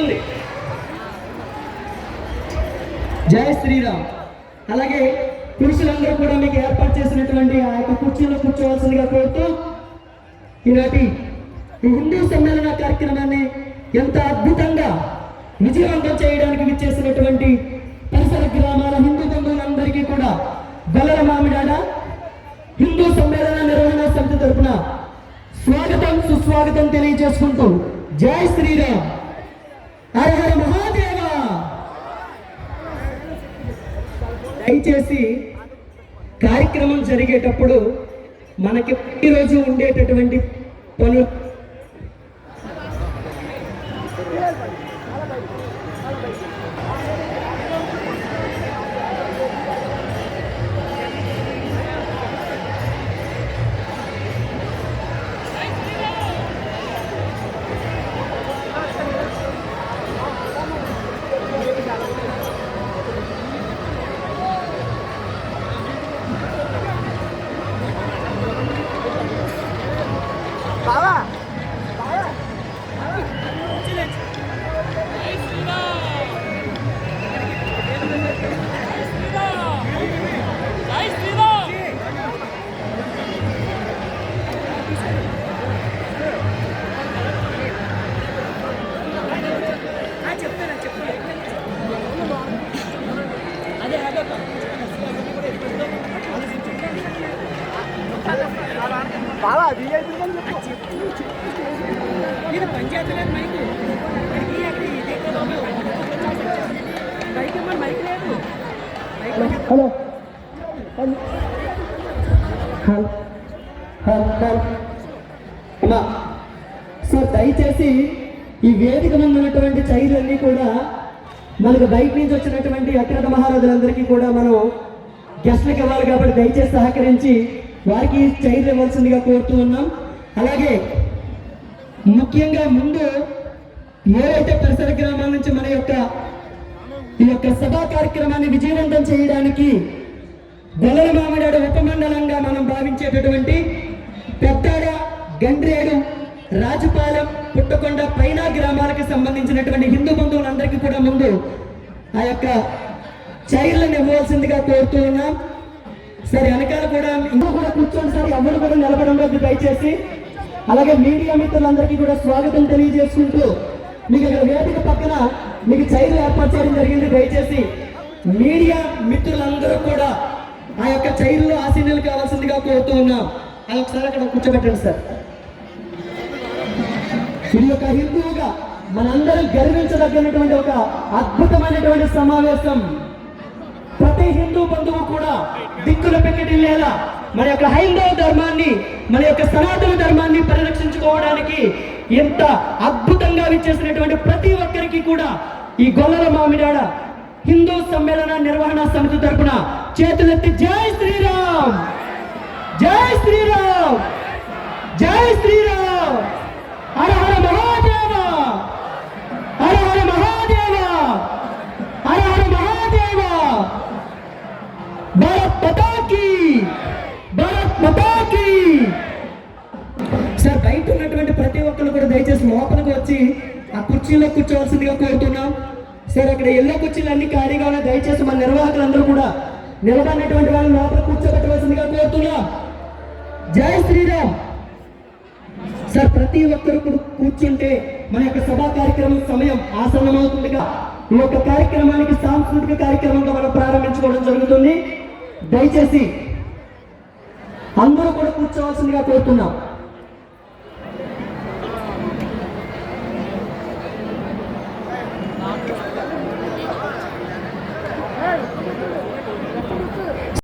ఉంది జై శ్రీరామ్. అలాగే పురుషులందరూ కూడా మీకు ఏర్పాటు చేసినటువంటి ఆ యొక్క కుర్చీలో కూర్చోవలసిందిగా కోరుతూ ఈనాటి ఈ హిందూ సమ్మేళన కార్యక్రమాన్ని ఎంత అద్భుతంగా విజయవంతం చేయడానికి విచ్చేసినటువంటి పరిసర గ్రామాల హిందూ బంధువులందరికీ కూడా బలర మామిడాడ హిందూ సమ్మేళన నిర్వహణ సమితి తరఫున స్వాగతం సుస్వాగతం తెలియజేసుకుంటూ జై శ్రీరామ్. హరిహర మహాదేవ! దయచేసి కార్యక్రమం జరిగేటప్పుడు మనకి ప్రతిరోజు ఉండేటటువంటి పనులు హలో. హలో. హలో. హలో. అమ్మా సార్ దయచేసి ఈ వేదిక ముందు ఉన్నటువంటి చైర్లన్నీ కూడా మనకు బయట నుంచి వచ్చినటువంటి అక్రత మహారాజులందరికీ కూడా మనం గెస్ట్లకు ఇవ్వాలి కాబట్టి దయచేసి సహకరించి వారికి చైర్లు ఇవ్వాల్సిందిగా కోరుతూ ఉన్నాం. అలాగే ముఖ్యంగా ముందు ఏవైతే పరిసర గ్రామాల నుంచి మన యొక్క ఈ యొక్క సభా కార్యక్రమాన్ని విజయవంతం చేయడానికి గొల్లల మామిడాడు ఉపమండలంగా మనం భావించేటటువంటి పెద్దాడ గండ్రేడు రాజుపాలెం పుట్టకొండ పైన గ్రామాలకు సంబంధించినటువంటి హిందూ బంధువులందరికీ కూడా ముందు ఆ యొక్క చైర్లను ఇవ్వాల్సిందిగా కోరుతూ ఉన్నాం. సరే వెనకాల కూడా ఇంకా కూడా కూర్చోండి సార్. ఎవరు కూడా నిలబడంలో దయచేసి. అలాగే మీడియా మిత్రులందరికీ కూడా స్వాగతం తెలియజేసుకుంటూ మీకు ఇక్కడ వేదిక పక్కన మీకు చైర్లు ఏర్పాటు చేయడం జరిగింది. దయచేసి మీడియా మిత్రులందరూ కూడా ఆ యొక్క చైర్లో ఆసీనులు కావాల్సిందిగా కోరుతూ ఉన్నాం. అది ఒకసారి అక్కడ కూర్చోబెట్టండి సార్. ఇది ఒక హిందువుగా మనందరం గర్వించదగినటువంటి ఒక అద్భుతమైనటువంటి సమావేశం. ప్రతి హిందూ బంధువు కూడా దిక్కుల పెక్కడిల్లేలా మన యొక్క హైందవ ధర్మాన్ని మన యొక్క సనాతన ధర్మాన్ని పరిరక్షించుకోవడానికి ఎంత అద్భుతంగా విచ్చేసినటువంటి ప్రతి ఒక్కరికి కూడా ఈ గొల్లల మామిడాడ హిందూ సమ్మేళన నిర్వహణ సమితి తరపున చేతులెత్తి జై శ్రీరామ్! జై శ్రీరామ్! జై శ్రీరామ్! భారత్ పతాకి భారత్ పతాకి సార్ బయట ఉన్నటువంటి ప్రతి ఒక్కరు కూడా దయచేసి లోపలికి వచ్చి ఆ కుర్చీలో కూర్చోవలసిందిగా కోరుతున్నాం. సార్ అక్కడ ఎల్లో కుర్చీలు అన్ని ఖాళీగా ఉన్నాయి. దయచేసి మన నిర్వాహకులందరూ కూడా నిలబడినటువంటి వాళ్ళని లోపల కూర్చోబెట్టవలసిందిగా కోరుతున్నాం. జై శ్రీరామ్. సార్ ప్రతి ఒక్కరు కూడా కూర్చుంటే మన యొక్క సభా కార్యక్రమం సమయం ఆసన్నమవుతుందిగా. ఈ యొక్క కార్యక్రమానికి సాంస్కృతిక కార్యక్రమంగా మనం ప్రారంభించుకోవడం జరుగుతుంది. దయచేసి అందరూ కూడా కూర్చోవలసిందిగా కోరుతున్నాం.